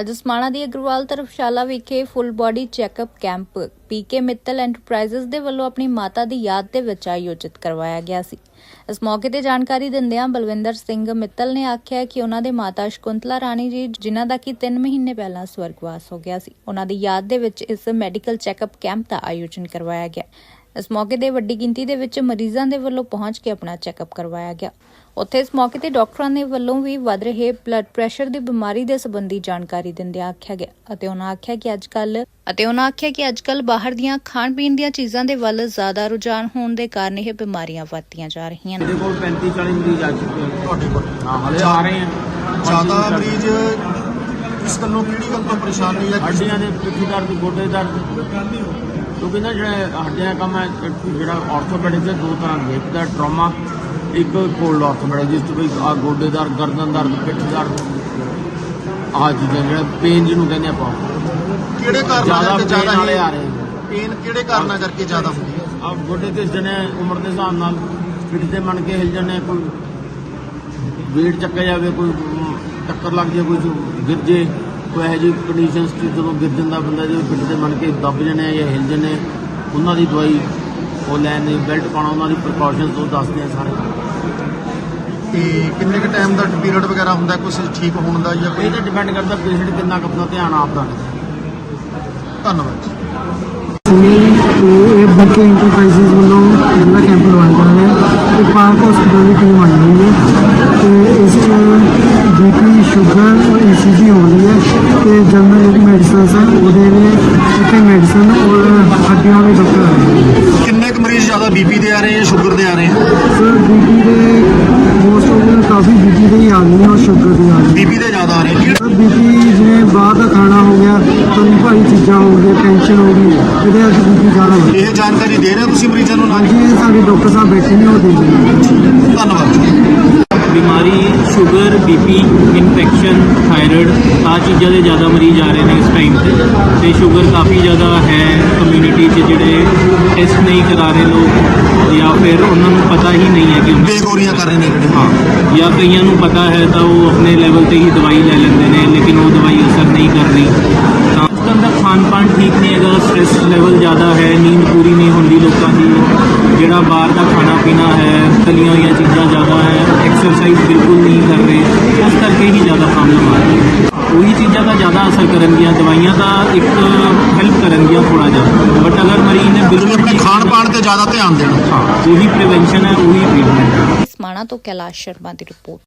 ਅੱਜ ਦੀ ਅਗਰਵਾਲ ਧਰਮਸ਼ਾਲਾ ਵਿਖੇ full body checkup camp PK Mittal enterprises ਦੇ ਵੱਲੋਂ ਆਪਣੀ ਮਾਤਾ ਦੀ ਯਾਦ ਦੇ ਵਿੱਚ ਆਯੋਜਿਤ ਕਰਵਾਇਆ ਗਿਆ ਸੀ। ਇਸ ਮੌਕੇ ਤੇ ਜਾਣਕਾਰੀ ਦਿੰਦਿਆਂ ਬਲਵਿੰਦਰ ਸਿੰਘ ਮਿੱਤਲ ਨੇ ਆਖਿਆ ਕਿ ਉਹਨਾਂ ਦੇ ਮਾਤਾ ਸ਼ਕੁੰਤਲਾ ਰਾਣੀ ਜੀ, ਜਿਨ੍ਹਾਂ ਦਾ ਕਿ 3 ਮਹੀਨੇ ਪਹਿਲਾਂ ਸਵਰਗਵਾਸ ਹੋ ਗਿਆ ਸੀ। ਉਹਨਾਂ ਦੀ ਯਾਦ ਦੇ ਵਿੱਚ ਇਸ ਮੈਡੀਕਲ ਚੈੱਕਅਪ ਕੈਂਪ ਦਾ ਆਯੋਜਨ ਕਰਵਾਇਆ ਗਿਆ। ਇਸ ਮੌਕੇ ਤੇ ਵੱਡੀ ਗਿਣਤੀ ਦੇ ਵਿੱਚ ਮਰੀਜ਼ਾਂ ਦੇ ਵੱਲੋਂ ਪਹੁੰਚ ਕੇ ਆਪਣਾ ਚੈੱਕਅਪ ਕਰਵਾਇਆ ਗਿਆ। ਉੱਥੇ ਇਸ ਮੌਕੇ ਤੇ ਡਾਕਟਰਾਂ ਦੇ ਵੱਲੋਂ ਵੀ ਵੱਧ ਰਹੇ ਬਲੱਡ ਪ੍ਰੈਸ਼ਰ ਦੀ ਬਿਮਾਰੀ ਦੇ ਸੰਬੰਧੀ ਜਾਣਕਾਰੀ ਦਿੰਦਿਆਂ ਆਖਿਆ ਗਿਆ ਅਤੇ ਉਹਨਾਂ ਆਖਿਆ ਕਿ ਅੱਜਕੱਲ ਅਤੇ ਉਹਨਾਂ ਆਖਿਆ ਕਿ ਅੱਜਕੱਲ ਬਾਹਰ ਦੀਆਂ ਖਾਣ ਪੀਣ ਦੀਆਂ ਚੀਜ਼ਾਂ ਦੇ ਵੱਲ ਜ਼ਿਆਦਾ ਰੁਝਾਨ ਹੋਣ ਦੇ ਕਾਰਨ ਇਹ ਬਿਮਾਰੀਆਂ ਵੱਧਦੀਆਂ ਜਾ ਰਹੀਆਂ ਨੇ। ਮੇਰੇ ਕੋਲ 35 40 ਮਰੀਜ਼ ਆ ਚੁੱਕੇ ਹਨ ਤੁਹਾਡੇ ਕੋਲ? ਹਾਂ ਹਲੇ ਆ ਰਹੇ ਹਨ ਜ਼ਿਆਦਾ ਮਰੀਜ਼ ਇਸ ਗੱਲੋਂ ਕਿਹੜੀ ਗੱਲ ਤੋਂ ਪਰੇਸ਼ਾਨ ਨਹੀਂ ਹੈ ਹੱਡੀਆਂ ਦੇ ਪਿੱਠੀ ਦਰਦ ਗੋਡੇ ਦਰਦ? ਕਿਉਂਕਿ ਨਾ ਜਿਹੜਾ ਹੱਡੀਆਂ ਦਾ ਕੰਮ ਹੈ ਜਿਹੜਾ ਆਰਥੋਪੈਡਿਕ ਦੇ ਦੋ ਤਰ੍ਹਾਂ ਦੇ ਇੱਕ ਤਾਂ ਟਰਾਮਾ ਇੱਕ ਕੋਲਡ ਆਰਥੋਪੈਡਿਕ ਜਿਸ ਤੋਂ ਵੀ ਆ ਗੋਡੇ ਦਰਦ ਗਰਦਨ ਦਰਦ ਪਿੱਠ ਦਰਦ ਆ ਚੀਜ਼ਾਂ ਜਿਹੜਾ ਪੇਨ ਜਿਹਨੂੰ ਕਹਿੰਦੇ ਆਪਾਂ। ਕਿਹੜੇ ਕਾਰਨਾਂ ਕਰਕੇ ਜ਼ਿਆਦਾ ਵਾਲੇ ਆ ਰਹੇ ਪੇਨ ਕਿਹੜੇ ਕਾਰਨਾਂ ਕਰਕੇ ਜ਼ਿਆਦਾ ਹੁੰਦੀ ਹੈ? ਆ ਗੋਡੇ ਤੇ ਜਣੇ ਉਮਰ ਦੇ ਹਿਸਾਬ ਨਾਲ ਪਿੱਠ ਤੇ ਮਣ ਕੇ ਹਿਲ ਜਾਂਦੇ ਕੋਈ ਵੇਟ ਚੱਕਿਆ ਜਾਵੇ ਕੋਈ ਟੱਕਰ ਲੱਗ ਜਾਏ ਕੋਈ ਗਿਰ ਜੇ ਕੋਈ ਇਹੋ ਜਿਹੀ ਕੰਡੀਸ਼ਨਸ ਚ ਜਦੋਂ ਗਿਰ ਜਾਂਦਾ ਬੰਦਾ ਜਦੋਂ ਪਿੱਠ ਤੇ ਮਣ ਕੇ ਦੱਬ ਜਣੇ ਜਾਂ ਹਿਲ ਜਣੇ ਉਹਨਾਂ ਦੀ ਦਵਾਈ ਉਹ ਲੈਣ ਦੀ ਬੈਲਟ ਪਾਉਣਾ ਉਹਨਾਂ ਦੀ ਪ੍ਰੀਕਾਸ਼ਨਸ ਉਹ ਦੱਸਦੇ ਆ ਸਾਰੇ। ਤੇ ਕਿੰਨੇ ਕੁ ਟਾਈਮ ਦਾ ਪੀਰੀਅਡ ਵਗੈਰਾ ਹੁੰਦਾ ਕੁਝ ਠੀਕ ਹੋਣ ਦਾ ਜਾਂ ਕੋਈ? ਇਹ ਤਾਂ ਡਿਪੈਂਡ ਕਰਦਾ ਪੇਸ਼ੈਂਟ ਕਿੰਨਾ ਕੁ ਆਪਣਾ ਧਿਆਨ ਆਪ ਦਾ ਧੰਨਵਾਦ। ਇਹ ਬੀਕੇ ਇੰਟਰਪ੍ਰਾਈਜ਼ਸ ਵੱਲੋਂ ਜਿਹੜਾ ਕੈਂਪ ਲਗਾਇਆ ਜਾ ਰਿਹਾ ਹੈ ਇਹ ਪਾਰਕ ਹਸਪੀਟਲ ਦੀ ਟੀਮ ਆਈ ਹੋਈ ਹੈ ਤੇ ਇਸ ਬੀਪੀ ਸ਼ੂਗਰ ਔਰ ਈਸੀਜੀ ਹੋ ਰਹੀ ਹੈ। ਤੇ ਮੈਡੀਸਨਸ ਹੈ ਉਹਦੇ ਲਈ ਇੱਥੇ ਮੈਡੀਸਨ ਔਰ ਹੱਡੀਆਂ ਦੇ ਡਾਕਟਰ ਆਏ ਕਿੰਨੇ ਕੁ ਮਰੀਜ਼ ਜ਼ਿਆਦਾ ਬੀਪੀ ਦੇ ਆ ਰਹੇ ਹੈ ਸ਼ੂਗਰ ਦੇ ਆ ਰਹੇ ਸਰ ਬੀਪੀ ਦੇ ਮੋਸਟ ਆਫ them ਕਾਫੀ ਬੀਪੀ ਦੇ ਹੀ ਆ ਰਹੇ ਨੇ ਔਰ ਸ਼ੂਗਰ ਦੇ ਆ ਰਹੇ ਨੇ। ਬੀਪੀ ਦੇ ਜ਼ਿਆਦਾ ਆ ਰਹੇ ਸਰ ਬੀਪੀ ਜਿਵੇਂ ਬਾਹਰ ਦਾ ਖਾਣਾ ਹੋ ਗਿਆ ਤਲੀ ਭਾਰੀ ਚੀਜ਼ਾਂ ਹੋ ਗਈਆਂ ਟੈਨਸ਼ਨ ਹੋ ਗਈ ਇਹਦੇ ਨਾਲ ਬੀਪੀ ਜ਼ਿਆਦਾ ਹੋ ਇਹ ਜਾਣਕਾਰੀ ਦੇ ਰਹੇ ਹੋ ਤੁਸੀਂ ਮਰੀਜ਼ਾਂ ਨੂੰ? ਨਾਲ ਹਾਂਜੀ ਸਾਡੇ ਡਾਕਟਰ ਸਾਹਿਬ ਬੈਠੇ ਨੇ ਉਹ ਦੇ ਦਿੰਦੇ ਨੇ। ਧੰਨਵਾਦ ਬਿਮਾਰੀ ਸ਼ੂਗਰ ਬੀਪੀ ਇਨਫੈਕਸ਼ਨ ਥਾਇਰਾਇਡ ਆ ਚੀਜ਼ਾਂ ਦੇ ਜ਼ਿਆਦਾ ਮਰੀਜ਼ ਆ ਰਹੇ ਨੇ ਇਸ ਟਾਈਮ ਤੇ। ਤੇ ਸ਼ੂਗਰ ਕਾਫੀ ਜ਼ਿਆਦਾ ਹੈ ਕਮਿਊਨਿਟੀ 'ਚ ਜਿਹੜੇ ਟੈਸਟ ਨਹੀਂ ਕਰਾ ਰਹੇ ਲੋਕ ਜਾਂ ਫਿਰ ਉਹਨਾਂ ਨੂੰ ਪਤਾ ਹੀ ਨਹੀਂ ਹੈ ਕਿ ਉਹਨਾਂ ਬੇਗੋਰੀਆਂ ਕਰ ਰਹੇ ਨੇ ਜਿਹੜੇ। ਹਾਂ ਜਾਂ ਕਈਆਂ ਨੂੰ ਪਤਾ ਹੈ ਤਾਂ ਉਹ ਆਪਣੇ ਲੈਵਲ ਤੇ ਹੀ ਦਵਾਈ ਲੈ ਲੈਂਦੇ ਨੇ ਲੇਕਿਨ ਉਹ ਦਵਾਈ ਅਸਰ ਨਹੀਂ ਕਰ ਰਹੀ। ਤਾਂ ਅੱਜ ਦਾ ਖਾਣ ਪਾਣ ਠੀਕ ਨਹੀਂ ਹੈਗਾ ਸਟ੍ਰੈਸ ਲੈਵਲ ਜ਼ਿਆਦਾ ਹੈ ਨੀਂਦ ਪੂਰੀ ਨਹੀਂ ਹੁੰਦੀ ਲੋਕਾਂ ਦੀ। ਜਿਹੜਾ ਬਾਹਰ ਦਾ ਖਾਣਾ ਪੀਣਾ ਹੈ ਤਲੀਆਂ ਹੋਈਆਂ ਐਕਸਰਸਾਈਜ਼ ਬਿਲਕੁਲ ਨਹੀਂ ਕਰ ਰਹੇ। ਉਸ ਕਰਕੇ ਹੀ ਜ਼ਿਆਦਾ ਪ੍ਰੋਬਲਮ ਆ ਰਹੀ। ਹੈ ਉਹੀ ਚੀਜ਼ਾਂ ਦਾ ਜ਼ਿਆਦਾ ਅਸਰ ਕਰਨਗੀਆਂ ਦਵਾਈਆਂ ਦਾ ਇੱਕ ਹੈਲਪ ਕਰਨਗੀਆਂ ਥੋੜਾ ਜਿਹਾ। ਬਟ ਅਗਰ ਮਰੀਜ਼ ਨੇ ਬਿਲਕੁਲ ਖਾਣ ਪਾਣ ਤੇ ਜ਼ਿਆਦਾ ਧਿਆਨ ਦੇਣਾ। ਹਾਂ ਉਹੀ ਪ੍ਰੀਵੈਂਸ਼ਨ ਹੈ ਉਹੀ ਟ੍ਰੀਟਮੈਂਟ ਹੈ। ਸਮਾਣਾ ਤੋਂ ਕੈਲਾਸ਼ ਸ਼ਰਮਾ ਦੀ ਰਿਪੋਰਟ।